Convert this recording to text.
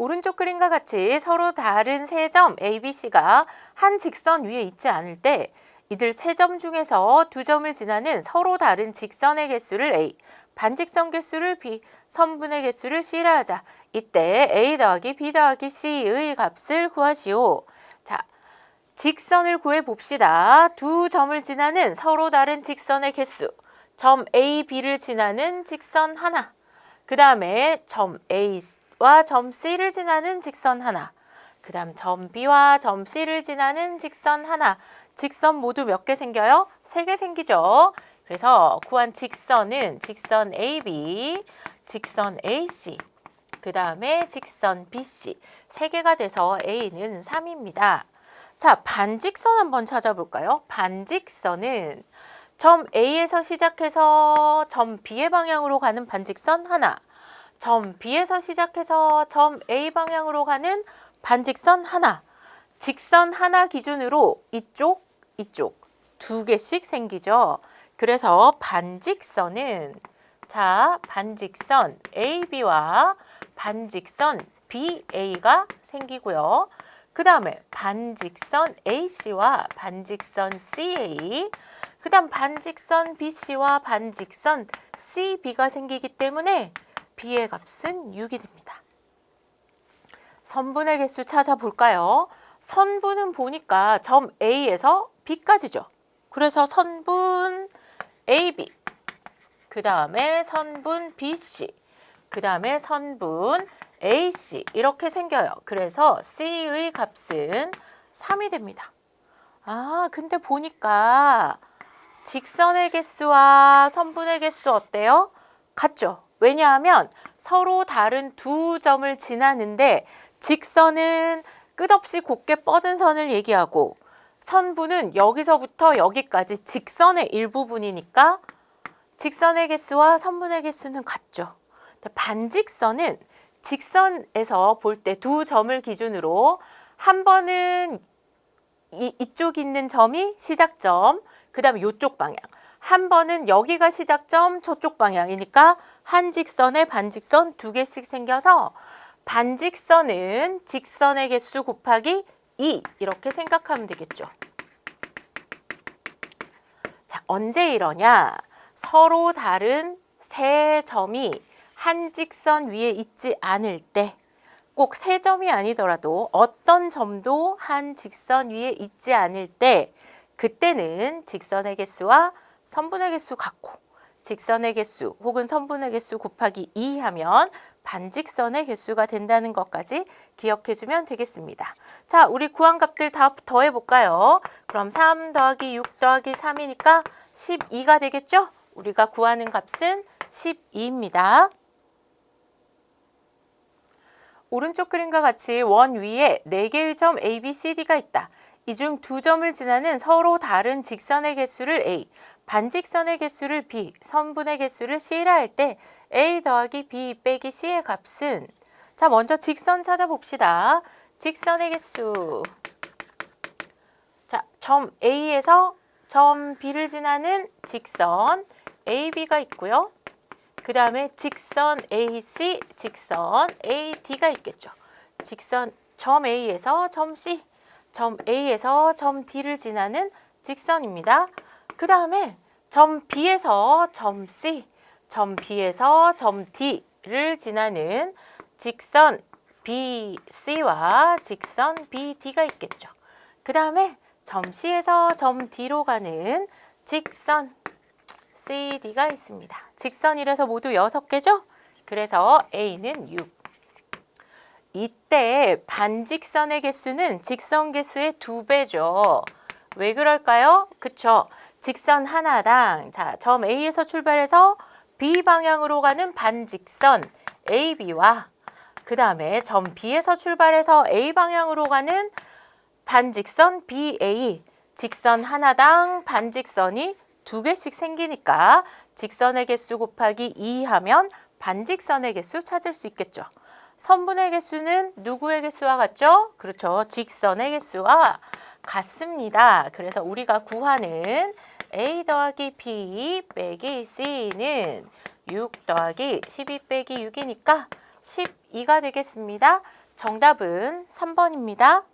오른쪽 그림과 같이 서로 다른 세 점 A, B, C가 한 직선 위에 있지 않을 때 이들 세 점 중에서 두 점을 지나는 서로 다른 직선의 개수를 A, 반직선 개수를 B, 선분의 개수를 C라 하자. 이때 A 더하기 B 더하기 C의 값을 구하시오. 자, 직선을 구해 봅시다. 두 점을 지나는 서로 다른 직선의 개수. 점 A, B를 지나는 직선 하나. 그 다음에 점 A 와 점 C를 지나는 직선 하나. 그 다음 점 B와 점 C를 지나는 직선 하나. 직선 모두 몇 개 생겨요? 세 개 생기죠. 그래서 구한 직선은 직선 AB, 직선 AC, 그 다음에 직선 BC. 세 개가 돼서 A는 3입니다. 자, 반직선 한번 찾아볼까요? 반직선은 점 A에서 시작해서 점 B의 방향으로 가는 반직선 하나, 점 B에서 시작해서 점 A 방향으로 가는 반직선 하나, 직선 하나 기준으로 이쪽, 이쪽 두 개씩 생기죠. 그래서 반직선은 자, 반직선 AB와 반직선 BA가 생기고요. 그 다음에 반직선 AC와 반직선 CA, 그 다음 반직선 BC와 반직선 CB가 생기기 때문에 B의 값은 6이 됩니다. 선분의 개수 찾아볼까요? 선분은 보니까 점 A에서 B까지죠. 그래서 선분 AB, 그 다음에 선분 BC, 그 다음에 선분 AC 이렇게 생겨요. 그래서 C의 값은 3이 됩니다. 아, 근데 보니까 직선의 개수와 선분의 개수 어때요? 같죠? 왜냐하면 서로 다른 두 점을 지나는데 직선은 끝없이 곱게 뻗은 선을 얘기하고 선분은 여기서부터 여기까지 직선의 일부분이니까 직선의 개수와 선분의 개수는 같죠. 반직선은 직선에서 볼 때 두 점을 기준으로 한 번은 이, 이쪽 있는 점이 시작점, 그 다음에 이쪽 방향. 한 번은 여기가 시작점, 저쪽 방향이니까 한 직선에 반직선 두 개씩 생겨서 반직선은 직선의 개수 곱하기 2 이렇게 생각하면 되겠죠. 자, 언제 이러냐? 서로 다른 세 점이 한 직선 위에 있지 않을 때, 꼭 세 점이 아니더라도 어떤 점도 한 직선 위에 있지 않을 때, 그때는 직선의 개수와 선분의 개수 같고, 직선의 개수 혹은 선분의 개수 곱하기 2 하면 반직선의 개수가 된다는 것까지 기억해 주면 되겠습니다. 자, 우리 구한 값들 다 더해 볼까요? 그럼 3 더하기 6 더하기 3이니까 12가 되겠죠? 우리가 구하는 값은 12입니다. 오른쪽 그림과 같이 원 위에 4개의 점 A, B, C, D가 있다. 이 중 두 점을 지나는 서로 다른 직선의 개수를 A, 반직선의 개수를 B, 선분의 개수를 C라 할 때 A 더하기 B 빼기 C의 값은 자 먼저 직선 찾아봅시다. 직선의 개수 자, 점 A에서 점 B를 지나는 직선 AB가 있고요. 그 다음에 직선 AC, 직선 AD가 있겠죠. 직선 점 A에서 점 C, 점 A에서 점 D를 지나는 직선입니다. 그 다음에 점 B에서 점 C, 점 B에서 점 D를 지나는 직선 BC와 직선 BD가 있겠죠. 그 다음에 점 C에서 점 D로 가는 직선 CD가 있습니다. 직선이라서 모두 6개죠? 그래서 A는 6. 이때 반직선의 개수는 직선 개수의 2배죠. 왜 그럴까요? 그쵸. 직선 하나당 자, 점 A에서 출발해서 B 방향으로 가는 반직선 AB와 그 다음에 점 B에서 출발해서 A 방향으로 가는 반직선 BA 직선 하나당 반직선이 두 개씩 생기니까 직선의 개수 곱하기 2 하면 반직선의 개수 찾을 수 있겠죠. 선분의 개수는 누구의 개수와 같죠? 그렇죠. 직선의 개수와 같습니다. 그래서 우리가 구하는 A 더하기 B 빼기 C는 6 더하기 12 빼기 6이니까 12가 되겠습니다. 정답은 3번입니다.